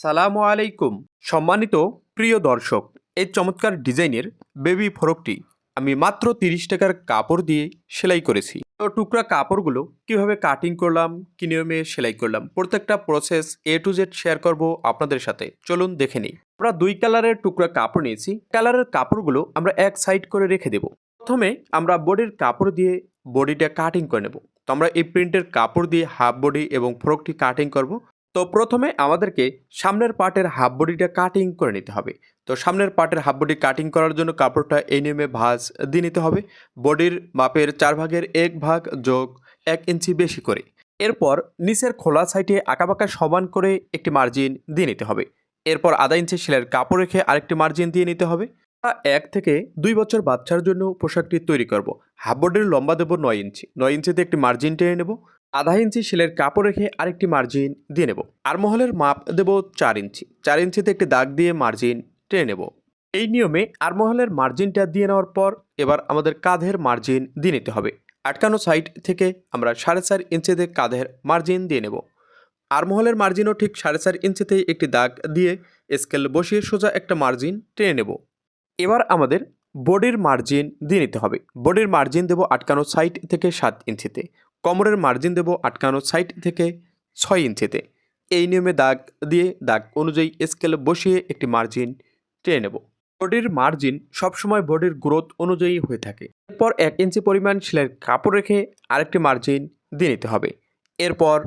সালামু আলাইকুম। সম্মানিত প্রিয় দর্শক, এই চমৎকার ডিজাইনের বেবি ফরকটি আমি মাত্র তিরিশ টাকার কাপড় দিয়ে সেলাই করেছি। তো টুকরা কাপড়গুলো কীভাবে কাটিং করলাম কি নিয়মে সেলাই করলাম, প্রত্যেকটা process A to Z share করব আপনাদের সাথে। চলুন দেখে নিই। আমরা দুই কালারের টুকরা কাপড় নিয়েছি। কালারের কাপড়গুলো আমরা এক সাইড করে রেখে দেব। প্রথমে আমরা বডির কাপড় দিয়ে বডিটা কাটিং করে নেব। তো আমরা এই প্রিন্টের কাপড় দিয়ে হাফ বডি এবং ফ্রকটি কাটিং করব। তো প্রথমে আমাদেরকে সামনের পার্টের হাফ বডিটা কাটিং করে নিতে হবে। তো সামনের পার্টের হাফ বডি কাটিং করার জন্য কাপড়টা এই নিয়মে ভাঁজ দিয়ে নিতে হবে। বডির মাপের চার ভাগের এক ভাগ যোগ এক ইঞ্চি বেশি করে। এরপর নিচের খোলা সাইডে আঁকাবাঁকা সমান করে একটি মার্জিন দিয়ে নিতে হবে। এরপর আধা ইঞ্চি সেলের কাপড় রেখে আরেকটি মার্জিন দিয়ে নিতে হবে। এক থেকে দুই বছর বাচ্চার জন্য পোশাকটি তৈরি করব। হাফ বডির লম্বা দেবো নয় ইঞ্চি। নয় ইঞ্চিতে একটি মার্জিন টেনে নেব। আধা ইঞ্চি সেলের কাপড় রেখে আরেকটি মার্জিন দিয়ে নেব। আরমহলের মাপ দেব চার ইঞ্চি। চার ইঞ্চিতে একটি দাগ দিয়ে মার্জিন টেনে নেব। এই নিয়মে আরমহলের মার্জিনটা দিয়ে নেওয়ার পর এবার আমাদের কাঁধের মার্জিন দিয়ে নিতে হবে। আটকানো সাইড থেকে আমরা সাড়ে চার ইঞ্চিতে কাঁধের মার্জিন দিয়ে নেব। আরমহলের মার্জিনও ঠিক সাড়ে চার ইঞ্চিতেই একটি দাগ দিয়ে স্কেল বসিয়ে সোজা একটা মার্জিন টেনে নেব। এবার আমাদের বডির মার্জিন দিয়ে নিতে হবে। বডির মার্জিন দেব আটকানো সাইড থেকে সাত ইঞ্চিতে। কোমরের মার্জিন দেব আটকানো সাইড থেকে ছয় ইঞ্চিতে। এই নিয়মে দাগ দিয়ে দাগ অনুযায়ী স্কেল বসিয়ে একটি মার্জিন টেনে নেব। বডির মার্জিন সবসময় বডির গ্রোথ অনুযায়ী হয়ে থাকে। এরপর এক ইঞ্চি পরিমাণ সেলের কাপড় রেখে আরেকটি মার্জিন দিয়ে নিতে হবে। এরপর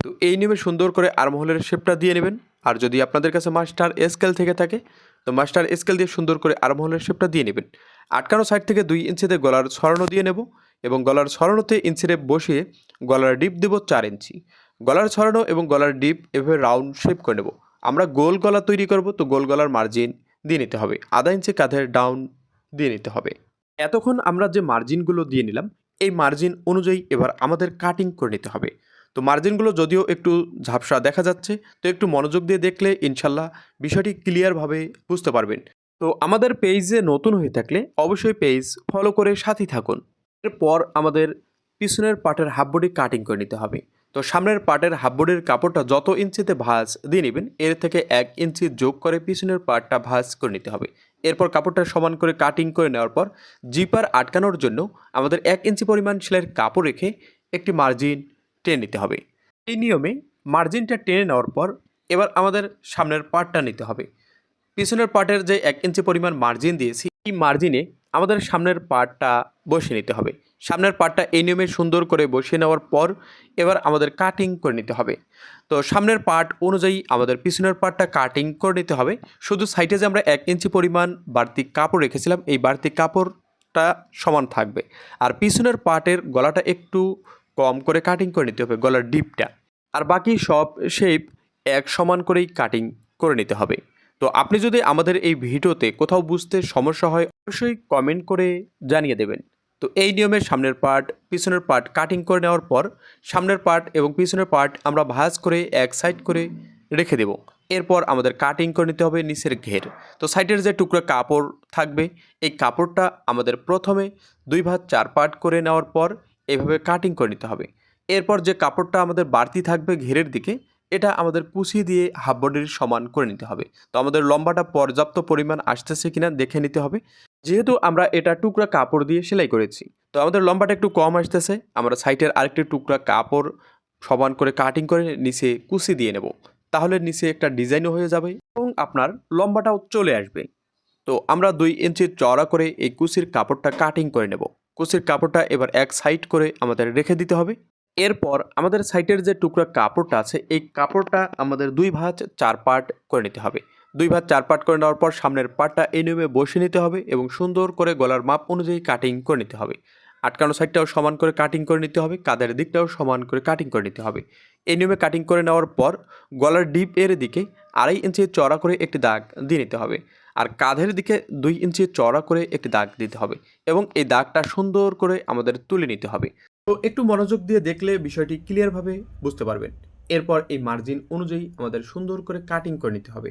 তো এই নিয়মে সুন্দর করে আর্মহোলের শেপটা দিয়ে নেবেন। আর যদি আপনাদের কাছে মাস্টার স্কেল থেকে থাকে, তো মাস্টার স্কেল দিয়ে সুন্দর করে আর্মহোলের শেপটা দিয়ে নেবেন। আটকানো সাইড থেকে দুই ইঞ্চিতে গলার ছড়ানো দিয়ে নেব এবং গলার ছড়ানোতে ইঞ্চিরে বসিয়ে গলার ডিপ দেব চার ইঞ্চি। গলার ছড়ানো এবং গলার ডিপ এভাবে রাউন্ড শেপ করে নেব। আমরা গোল গলা তৈরি করব, তো গোল গলার মার্জিন দিয়ে নিতে হবে। আধা ইঞ্চি কাঁধের ডাউন দিয়ে নিতে হবে। এতক্ষণ আমরা যে মার্জিনগুলো দিয়ে নিলাম, এই মার্জিন অনুযায়ী এবার আমাদের কাটিং করে নিতে হবে। তো মার্জিনগুলো যদিও একটু ঝাপসা দেখা যাচ্ছে, তো একটু মনোযোগ দিয়ে দেখলে ইনশাল্লাহ বিষয়টি ক্লিয়ারভাবে বুঝতে পারবেন। তো আমাদের পেজে নতুন হয়ে থাকলে অবশ্যই পেজ ফলো করে সাথী থাকুন। এরপর আমাদের পিছনের পাটের হাফ বডি কাটিং করে নিতে হবে। তো সামনের পাটের হাফ বডির কাপড়টা যত ইঞ্চিতে ভাঁজ দিয়ে নেবেন, এর থেকে এক ইঞ্চি যোগ করে পিছনের পাটটা ভাঁজ করে নিতে হবে। এরপর কাপড়টা সমান করে কাটিং করে নেওয়ার পর জিপার আটকানোর জন্য আমাদের এক ইঞ্চি পরিমাণ সেলাইয়ের কাপড় রেখে একটি মার্জিন টেনে নিতে হবে। এই নিয়মে মার্জিনটা টেনে নেওয়ার পর এবার আমাদের সামনের পার্টটা নিতে হবে। পিছনের পার্টের যে এক ইঞ্চি পরিমাণ মার্জিন দিয়েছি, এই মার্জিনে আমাদের সামনের পার্টটা বসিয়ে নিতে হবে। সামনের পার্টটা এই নিয়মে সুন্দর করে বসিয়ে নেওয়ার পর এবার আমাদের কাটিং করে নিতে হবে। তো সামনের পার্ট অনুযায়ী আমাদের পিছনের পার্টটা কাটিং করে নিতে হবে। শুধু সাইডে যে আমরা এক ইঞ্চি পরিমাণ বাড়তি কাপড় রেখেছিলাম, এই বাড়তি কাপড়টা সমান থাকবে। আর পিছনের পার্টের গলাটা একটু কম করে কাটিং করে নিতে হবে গলার ডিপটা আর বাকি সব শেপ এক সমান করেই কাটিং করে নিতে হবে। তো আপনি যদি আমাদের এই ভিডিওতে কোথাও বুঝতে সমস্যা হয়, অবশ্যই কমেন্ট করে জানিয়ে দেবেন। তো এই নিয়মে সামনের পার্ট পিছনের পার্ট কাটিং করে নেওয়ার পর, সামনের পার্ট এবং পিছনের পার্ট আমরা ভাজ করে এক সাইড করে রেখে দেব। এরপর আমাদের কাটিং করে নিতে হবে নিচের ঘের। তো সাইডের যে টুকরো কাপড় থাকবে, এই কাপড়টা আমাদের প্রথমে দুই ভাঁজ চার পার্ট করে নেওয়ার পর এভাবে কাটিং করে নিতে হবে। এরপর যে কাপড়টা আমাদের বাড়তি থাকবে ঘেরের দিকে, এটা আমাদের কুচি দিয়ে হাফ বডির সমান করে নিতে হবে। তো আমাদের লম্বাটা পর্যাপ্ত পরিমাণ আসতেছে কিনা দেখে নিতে হবে। যেহেতু আমরা এটা টুকরা কাপড় দিয়ে সেলাই করেছি, তো আমাদের লম্বাটা একটু কম আসতেছে। আমরা সাইটের আরেকটি টুকরা কাপড় সমান করে কাটিং করে নিচে কুচি দিয়ে নেব। তাহলে নিচে একটা ডিজাইনও হয়ে যাবে এবং আপনার লম্বাটাও চলে আসবে। তো আমরা দুই ইঞ্চি চড়া করে এই কুচির কাপড়টা কাটিং করে নেব। কুচির কাপড়টা এবার এক সাইড করে আমাদের রেখে দিতে হবে। এরপর আমাদের সাইটের যে টুকরা কাপড়টা আছে, এই কাপড়টা আমাদের দুই ভাঁজ চার পার্ট করে নিতে হবে। দুই ভাঁজ চার পার্ট করে নেওয়ার পর সামনের পার্টটা এই নিয়মে বসে নিতে হবে এবং সুন্দর করে গলার মাপ অনুযায়ী কাটিং করে নিতে হবে। আটকানো সাইডটাও সমান করে কাটিং করে নিতে হবে কাদের দিকটাও সমান করে কাটিং করে নিতে হবে। এই নিয়মে কাটিং করে নেওয়ার পর গলার ডিপ এর দিকে আড়াই ইঞ্চি চড়া করে একটি দাগ দিয়ে নিতে হবে। আর কাঁধের দিকে দুই ইঞ্চি চড়া করে একটি দাগ দিতে হবে এবং এই দাগটা সুন্দর করে আমাদের তুলে নিতে হবে। তো একটু মনোযোগ দিয়ে দেখলে বিষয়টি ক্লিয়ারভাবে বুঝতে পারবেন। এরপর এই মার্জিন অনুযায়ী আমাদের সুন্দর করে কাটিং করে নিতে হবে।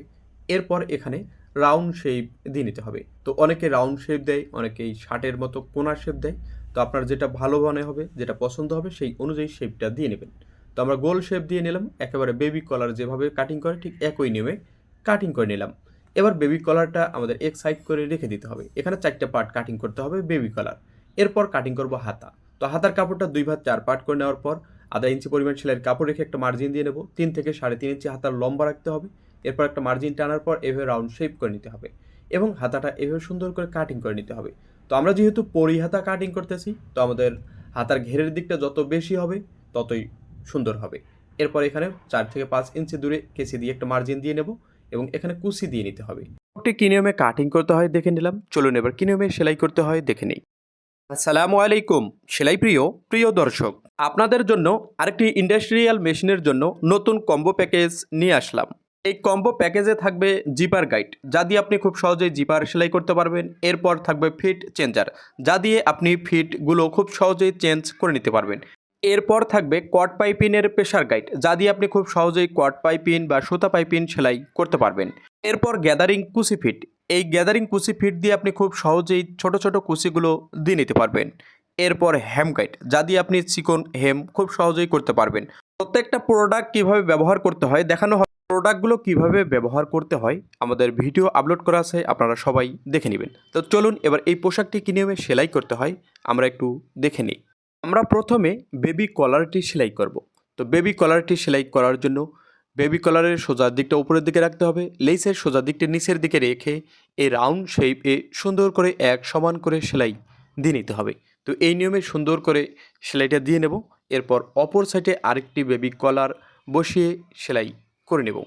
এরপর এখানে রাউন্ড শেপ দিয়ে নিতে হবে। তো অনেকে রাউন্ড শেপ দেয়, অনেকেই শার্টের মতো কোনার শেপ দেয়। তো আপনার যেটা ভালো মনে হবে, যেটা পছন্দ হবে, সেই অনুযায়ী শেপটা দিয়ে নেবেন। তো আমরা গোল শেপ দিয়ে নিলাম, একেবারে বেবি কলার যেভাবে কাটিং করে, ঠিক একই নিয়মে কাটিং করে নিলাম। এবার বেবি কলারটা আমাদের এক সাইড করে রেখে দিতে হবে। এখানে চারটে পার্ট কাটিং করতে হবে বেবি কলার এরপর কাটিং করব হাতা। তো হাতার কাপড়টা দুই ভাগ চার পার্ট করে নেওয়ার পর আধা ইঞ্চি পরিমাণ সেলাইয়ের কাপড় রেখে একটা মার্জিন দিয়ে নেব। তিন থেকে সাড়ে তিন ইঞ্চি হাতার লম্বা রাখতে হবে। এরপর একটা মার্জিন টানার পর এভাবে রাউন্ড শেপ করে নিতে হবে এবং হাতাটা এভাবে সুন্দর করে কাটিং করে নিতে হবে। তো আমরা যেহেতু পরি হাতা কাটিং করতেছি, তো আমাদের হাতার ঘেরের দিকটা যত বেশি হবে, ততই সুন্দর হবে। এরপর এখানে চার থেকে পাঁচ ইঞ্চি দূরে কেসি দিয়ে একটা মার্জিন দিয়ে নেব। এবং এখানে কুচি দিয়ে নিতে হবে। কাপড়টি কি নিয়মে কাটিং করতে হয়, দেখে নিলাম। চলুন এবার কি নিয়মে সেলাই করতে হয়, দেখে নিই। আসসালামু আলাইকুম, সেলাই প্রিয় প্রিয় দর্শক, আপনাদের জন্য আরেকটি ইন্ডাস্ট্রিয়াল মেশিনের জন্য নতুন কম্বো প্যাকেজ নিয়ে আসলাম। এই কম্বো প্যাকেজে থাকবে জিপার গাইড যা দিয়ে আপনি খুব সহজেই জিপার সেলাই করতে পারবেন। এরপর থাকবে ফিট চেঞ্জার যা দিয়ে আপনি ফিটগুলো খুব সহজেই চেঞ্জ করে নিতে পারবেন। এরপর থাকবে কট পাইপিনের প্রেশার গাইড যা দিয়ে আপনি খুব সহজেই কট পাইপিন বা সুতা পাইপিন সেলাই করতে পারবেন। এরপর গ্যাদারিং কুচি ফিট এই গ্যাদারিং কুচি ফিট দিয়ে আপনি খুব সহজেই ছোট ছোট কুচিগুলো দিয়ে নিতে পারবেন। এরপর হ্যাম গাইড যা দিয়ে আপনি চিকন হেম খুব সহজেই করতে পারবেন। প্রত্যেকটা প্রোডাক্ট কীভাবে ব্যবহার করতে হয় দেখানো হয়। প্রোডাক্টগুলো কীভাবে ব্যবহার করতে হয়, আমাদের ভিডিও আপলোড করা আছে, আপনারা সবাই দেখে নেবেন। তো চলুন এবার এই পোশাকটি কী নিয়মে সেলাই করতে হয়, আমরা একটু দেখে নিই। আমরা প্রথমে বেবি কলারটি সেলাই করব। তো বেবি কলারটি সেলাই করার জন্য বেবি কলারের সোজা দিকটা উপরের দিকে রাখতে হবে। লেসের সোজা দিকটা নিচের দিকে রেখে এই রাউন্ড শেপে সুন্দর করে এক সমান করে সেলাই দিয়ে নিতে হবে। তো এই নিয়মে সুন্দর করে সেলাইটা দিয়ে নেব। এরপর অপর সাইডে আরেকটি বেবি কলার বসিয়ে সেলাই করে নেব।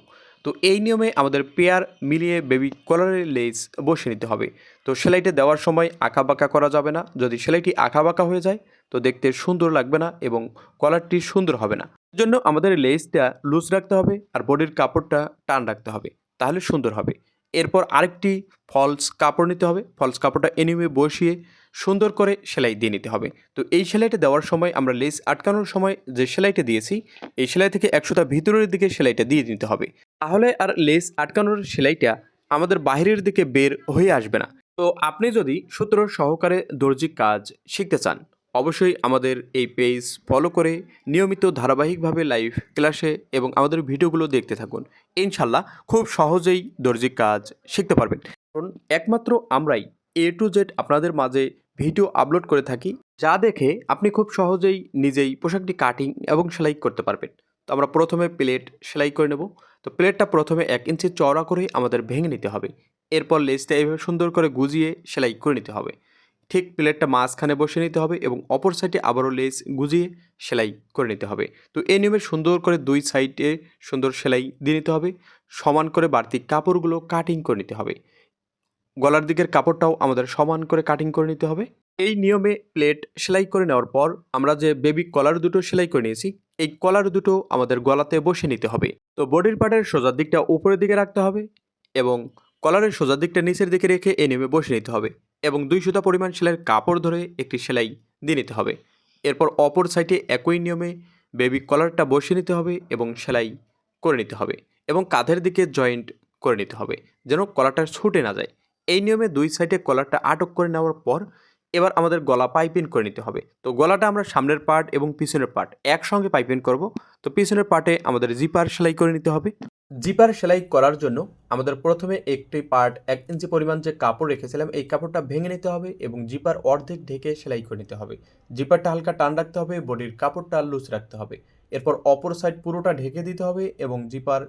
তো এই নিয়মে আমাদের পেয়ার মিলিয়ে বেবি কলারের লেস বসিয়ে নিতে হবে। তো সেলাইটা দেওয়ার সময় বাঁকা করা যাবে না। যদি সেলাইটি বাঁকা হয়ে যায়, তো দেখতে সুন্দর লাগবে না এবং কলারটি সুন্দর হবে না। জন্য আমাদের লেসটা লুজ রাখতে হবে আর বডির কাপড়টা টান রাখতে হবে, তাহলে সুন্দর হবে। এরপর আরেকটি ফলস কাপড় নিতে হবে। ফলস কাপড়টা এনিমে বসিয়ে সুন্দর করে সেলাই দিয়ে নিতে হবে। তো এই সেলাইটা দেওয়ার সময় আমরা লেস আটকানোর সময় যে সেলাইটা দিয়েছি, এই সেলাই থেকে একশোটা ভিতরের দিকে সেলাইটা দিয়ে দিতে হবে। তাহলে আর লেস আটকানোর সেলাইটা আমাদের বাইরের দিকে বের হয়ে আসবে না। তো আপনি যদি সূত্র সহকারে দর্জি কাজ শিখতে চান, অবশ্যই আমাদের এই পেজ ফলো করে নিয়মিত ধারাবাহিকভাবে লাইভ ক্লাসে এবং আমাদের ভিডিওগুলো দেখতে থাকুন। ইনশাল্লাহ খুব সহজেই দর্জি কাজ শিখতে পারবেন। কারণ একমাত্র আমরাই এ টু জেড আপনাদের মাঝে ভিডিও আপলোড করে থাকি, যা দেখে আপনি খুব সহজেই নিজেই পোশাকটি কাটিং এবং সেলাই করতে পারবেন। তো আমরা প্রথমে প্লেট সেলাই করে নেব। তো প্লেটটা প্রথমে এক ইঞ্চি চওড়া করে আমাদের ভেঙে নিতে হবে। এরপর লেজটা এভাবে সুন্দর করে গুজিয়ে সেলাই করে নিতে হবে। ঠিক প্লেটটা মাঝখানে বসে নিতে হবে এবং অপর সাইডে আবারও লেস গুজিয়ে সেলাই করে নিতে হবে। তো এই নিয়মে সুন্দর করে দুই সাইডে সুন্দর সেলাই দিয়ে নিতে হবে। সমান করে বাড়তি কাপড়গুলো কাটিং করে নিতে হবে। গলার দিকের কাপড়টাও আমাদের সমান করে কাটিং করে নিতে হবে। এই নিয়মে প্লেট সেলাই করে নেওয়ার পর আমরা যে বেবি কলার দুটো সেলাই করে নিয়েছি, এই কলার দুটো আমাদের গলাতে বসে নিতে হবে। তো বডির পার্টের সোজার দিকটা উপরের দিকে রাখতে হবে এবং কলারের সোজার দিকটা নিচের দিকে রেখে এই নিয়মে বসে নিতে হবে এবং দুই সুতা পরিমাণ সেলাইয়ের কাপড় ধরে একটি সেলাই দিয়ে নিতে হবে। এরপর অপর সাইডে একই নিয়মে বেবি কলারটা বসিয়ে নিতে হবে এবং সেলাই করে নিতে হবে এবং কাঁধের দিকে জয়েন্ট করে নিতে হবে যেন কলারটা ছুটে না যায়। এই নিয়মে দুই সাইডে কলারটা আটক করে নেওয়ার পর এবার আমাদের গলা পাইপিন করে নিতে হবে। তো গলাটা আমরা সামনের পার্ট এবং পিছনের পার্ট একসঙ্গে পাইপিন করব। তো পিছনের পার্টে আমাদের জিপার সেলাই করে নিতে হবে। জিপার সেলাই করার জন্য আমাদের প্রথমে একটি পার্ট এক ইঞ্চি পরিমাণ যে কাপড় রেখেছিলাম, এই কাপড়টা ভেঙে নিতে হবে এবং জিপার অর্ধেক ঢেকে সেলাই করে নিতে হবে। জিপারটা হালকা টান রাখতে হবে, বডির কাপড়টা লুজ রাখতে হবে। এরপর অপর সাইড পুরোটা ঢেকে দিতে হবে এবং জিপার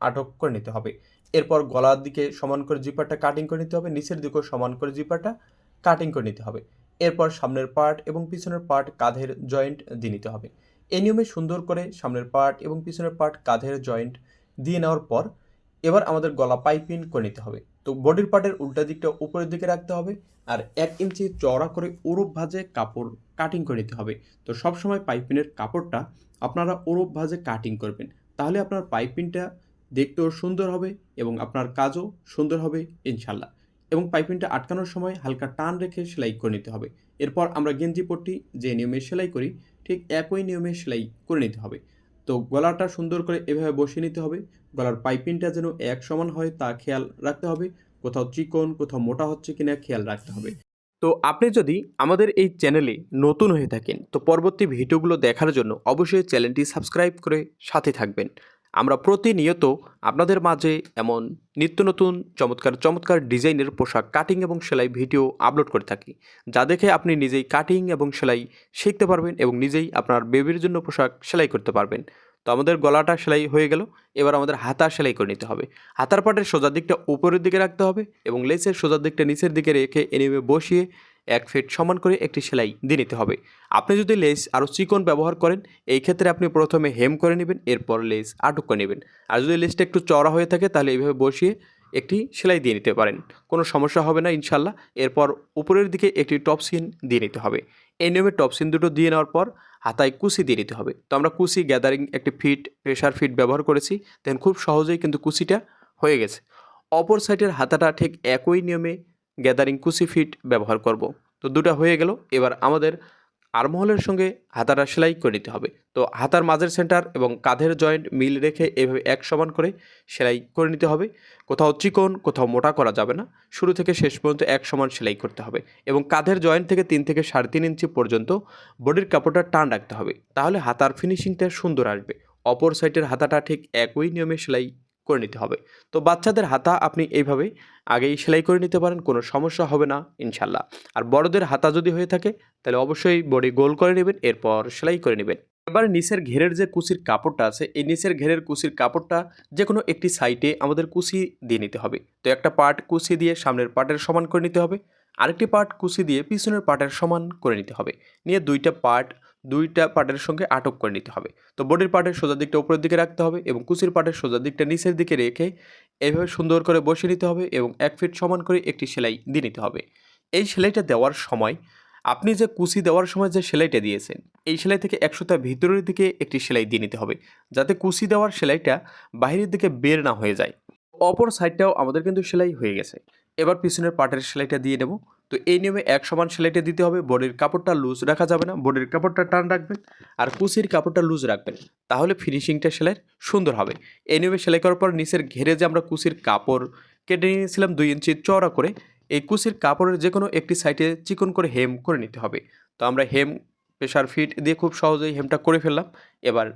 আটক করে নিতে হবে। এরপর গলার দিকে সমান করে জিপারটা কাটিং করে নিতে হবে, নিচের দিকেও সমান করে জিপারটা কাটিং করে নিতে হবে। এরপর সামনের পার্ট এবং পিছনের পার্ট কাঁধের জয়েন্ট দিয়ে নিতে হবে। এই নিয়মে সুন্দর করে সামনের পার্ট এবং পিছনের পার্ট কাঁধের জয়েন্ট দিয়ে নেওয়ার পর এবার আমাদের গলা পাইপিন করে নিতে হবে। তো বডির পার্টের উল্টা দিকটা উপরের দিকে রাখতে হবে আর এক ইঞ্চি চওড়া করে ওরব ভাজে কাপড় কাটিং করে নিতে হবে। তো সবসময় পাইপিনের কাপড়টা আপনারা ওরব ভাজে কাটিং করবেন। তাহলে আপনার পাইপিংটা দেখতেও সুন্দর হবে এবং আপনার কাজও সুন্দর হবে, ইনশাল্লাহ। এবং পাইপিংটা আটকানোর সময় হালকা টান রেখে সেলাই করে নিতে হবে। এরপর আমরা গেঞ্জি পট্টি যে নিয়মে সেলাই করি, ঠিক একই নিয়মে সেলাই করে নিতে হবে। তো গলাটা সুন্দর করে এভাবে বসিয়ে নিতে হবে। গলার পাইপিংটা যেন এক সমান হয় তা খেয়াল রাখতে হবে। কোথাও চিকন, কোথাও মোটা হচ্ছে কিনা খেয়াল রাখতে হবে। তো আপনি যদি আমাদের এই চ্যানেলে নতুন হয়ে থাকেন, তো পরবর্তী ভিডিওগুলো দেখার জন্য অবশ্যই চ্যানেলটি সাবস্ক্রাইব করে সাথে থাকবেন। আমরা প্রতিনিয়ত আপনাদের মাঝে এমন নিত্য নতুন, চমৎকার চমৎকার ডিজাইনের পোশাক কাটিং এবং সেলাই ভিডিও আপলোড করে থাকি। যা দেখে আপনি নিজেই কাটিং এবং সেলাই শিখতে পারবেন এবং নিজেই আপনার বেবির জন্য পোশাক সেলাই করতে পারবেন। তো আমাদের গলাটা সেলাই হয়ে গেল, এবার আমাদের হাতা সেলাই করে নিতে হবে। হাতার পাটের সোজার দিকটা উপরের দিকে রাখতে হবে এবং লেসের সোজার দিকটা নিচের দিকে রেখে এনিমে বসিয়ে এক ফিট সমান করে একটি সেলাই দিয়ে নিতে হবে। আপনি যদি লেস আরও চিকন ব্যবহার করেন, এই ক্ষেত্রে আপনি প্রথমে হেম করে নেবেন, এরপর লেস আটক করে নেবেন। আর যদি লেসটা একটু চড়া হয়ে থাকে, তাহলে এইভাবে বসিয়ে একটি সেলাই দিয়ে নিতে পারেন। কোনো সমস্যা হবে না, ইনশাল্লাহ। এরপর উপরের দিকে একটি টপ সিন দিয়ে নিতে হবে। এই নিয়মে টপ সিন দুটো দিয়ে নেওয়ার পর হাতায় কুচি দিয়ে নিতে হবে। তো আমরা কুচি, গ্যাদারিং, একটি ফিট প্রেশার ফিট ব্যবহার করেছি। দেন খুব সহজেই কিন্তু কুচিটা হয়ে গেছে। অপর সাইডের হাতাটা ঠিক একই নিয়মে গ্যাদারিং কুচি ফিট ব্যবহার করব। তো দুটা হয়ে গেল। এবার আমাদের আরমহলের সঙ্গে হাতাটা সেলাই করে নিতে হবে। তো হাতার মাঝের সেন্টার এবং কাঁধের জয়েন্ট মিল রেখে এভাবে এক সমান করে সেলাই করে নিতে হবে। কোথাও চিকন, কোথাও মোটা করা যাবে না। শুরু থেকে শেষ পর্যন্ত এক সমান সেলাই করতে হবে এবং কাঁধের জয়েন্ট থেকে তিন থেকে সাড়ে তিন ইঞ্চি পর্যন্ত বডির কাপড়টা টান রাখতে হবে। তাহলে হাতার ফিনিশিংটা সুন্দর আসবে। অপর সাইডের হাতাটা ঠিক একই নিয়মে সেলাই করে নিতে হবে। তো বাচ্চাদের হাতা আপনি এইভাবে আগেই সেলাই করে নিতে পারেন, কোনো সমস্যা হবে না, ইনশাল্লাহ। আর বড়দের হাতা যদি হয়ে থাকে, তাহলে অবশ্যই বডি গোল করে নেবেন, এরপর সেলাই করে নেবেন। এবার নিচের ঘেরের যে কুচির কাপড়টা আছে, এই নিচের ঘেরের কুচির কাপড়টা যে কোনো একটি সাইটে আমাদের কুচি দিয়ে নিতে হবে। তো একটা পার্ট কুচি দিয়ে সামনের পার্টের সমান করে নিতে হবে, আরেকটি পার্ট কুচি দিয়ে পিছনের পার্টের সমান করে নিতে হবে। নিয়ে দুইটা পার্ট দুইটা পার্টের সঙ্গে আটক করে নিতে হবে। তো বডির পার্টের সোজা দিকটা উপরের দিকে রাখতে হবে এবং কুচির পার্টের সোজা দিকটা নিচের দিকে রেখে এভাবে সুন্দর করে বসিয়ে নিতে হবে এবং এক ফিট সমান করে একটি সেলাই দিয়ে নিতে হবে। এই সেলাইটা দেওয়ার সময়, আপনি যে কুচি দেওয়ার সময় যে সেলাইটা দিয়েছেন, এই সেলাই থেকে একশোটা ভিতরের দিকে একটি সেলাই দিয়ে নিতে হবে যাতে কুচি দেওয়ার সেলাইটা বাইরের দিকে বের না হয়ে যায়। অপর সাইডটাও আমাদের কিন্তু সেলাই হয়ে গেছে। এবার পিছনের পার্টের সেলাইটা দিয়ে নেব। তো এই নিয়মে এক সমান সেলাইটে দিতে হবে, বডির কাপড়টা লুজ রাখা যাবে না, বডির কাপড়টা টান রাখবেন আর কুচির কাপড়টা লুজ রাখবেন, তাহলে ফিনিশিংটা সেলাই সুন্দর হবে। এই নিয়মে সেলাই করার পর নিচের ঘেরে যে আমরা কুচির কাপড় কেটে নিয়েছিলাম দুই ইঞ্চি চওড়া করে, এই কুচির কাপড়ের যে কোনো একটি সাইডে চিকন করে হেম করে নিতে হবে। তো আমরা হেম প্রেশার ফিট দিয়ে খুব সহজেই হেমটা করে ফেললাম, এবার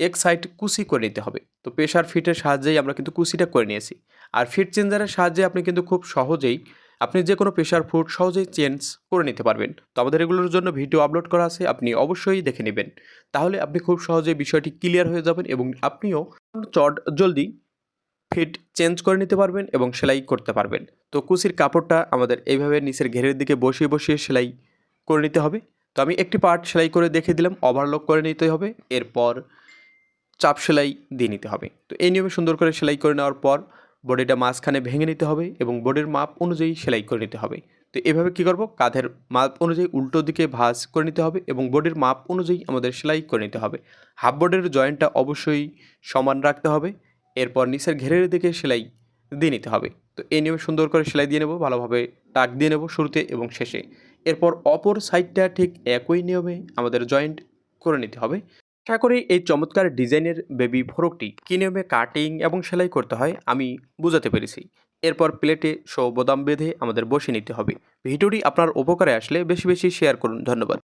এক সাইড কুচি করে নিতে হবে। তো প্রেশার ফিটের সাহায্যেই আমরা কিন্তু কুচিটা করে নিয়েছি। আর ফিট চেঞ্জারের সাহায্যে আপনি কিন্তু খুব সহজেই আপনি যে কোনো প্রেশার ফুড সহজেই চেঞ্জ করে নিতে পারবেন। তো আমাদের এগুলোর জন্য ভিডিও আপলোড করা আছে, আপনি অবশ্যই দেখে নেবেন। তাহলে আপনি খুব সহজেই বিষয়টি ক্লিয়ার হয়ে যাবেন এবং আপনিও চট জলদি ফিট চেঞ্জ করে নিতে পারবেন এবং সেলাই করতে পারবেন। তো কুচির কাপড়টা আমাদের এইভাবে নিচের ঘেরের দিকে বসিয়ে বসিয়ে সেলাই করে নিতে হবে। তো আমি একটি পার্ট সেলাই করে দেখে দিলাম ওভারলক করে নিতে হবে, এরপর চাপ সেলাই দিয়ে নিতে হবে। তো এই নিয়মে সুন্দর করে সেলাই করে নেওয়ার পর বডিটা মাঝখানে ভেঙে নিতে হবে এবং বডির মাপ অনুযায়ী সেলাই করে নিতে হবে। তো এভাবে কী করব? কাঁধের মাপ অনুযায়ী উল্টো দিকে ভাঁজ করে নিতে হবে এবং বডির মাপ অনুযায়ী আমাদের সেলাই করে নিতে হবে। হাফ বডির জয়েন্টটা অবশ্যই সমান রাখতে হবে, এরপর নিচের ঘেরের দিকে সেলাই দিয়ে নিতে হবে। তো এই নিয়মে সুন্দর করে সেলাই দিয়ে নেব, ভালোভাবে টাক দিয়ে নেব শুরুতে এবং শেষে। এরপর অপর সাইডটা ঠিক একই নিয়মে আমাদের জয়েন্ট করে নিতে হবে। আশা করি এই চমৎকার ডিজাইনের বেবি ফরকটি কী নিয়মে কাটিং এবং সেলাই করতে হয়, আমি বুঝাতে পেরেছি। এরপর প্লেটে সৌ বোদাম বেঁধে আমাদের বসে নিতে হবে। ভিডিওটি আপনার উপকারে আসলে বেশি বেশি শেয়ার করুন। ধন্যবাদ।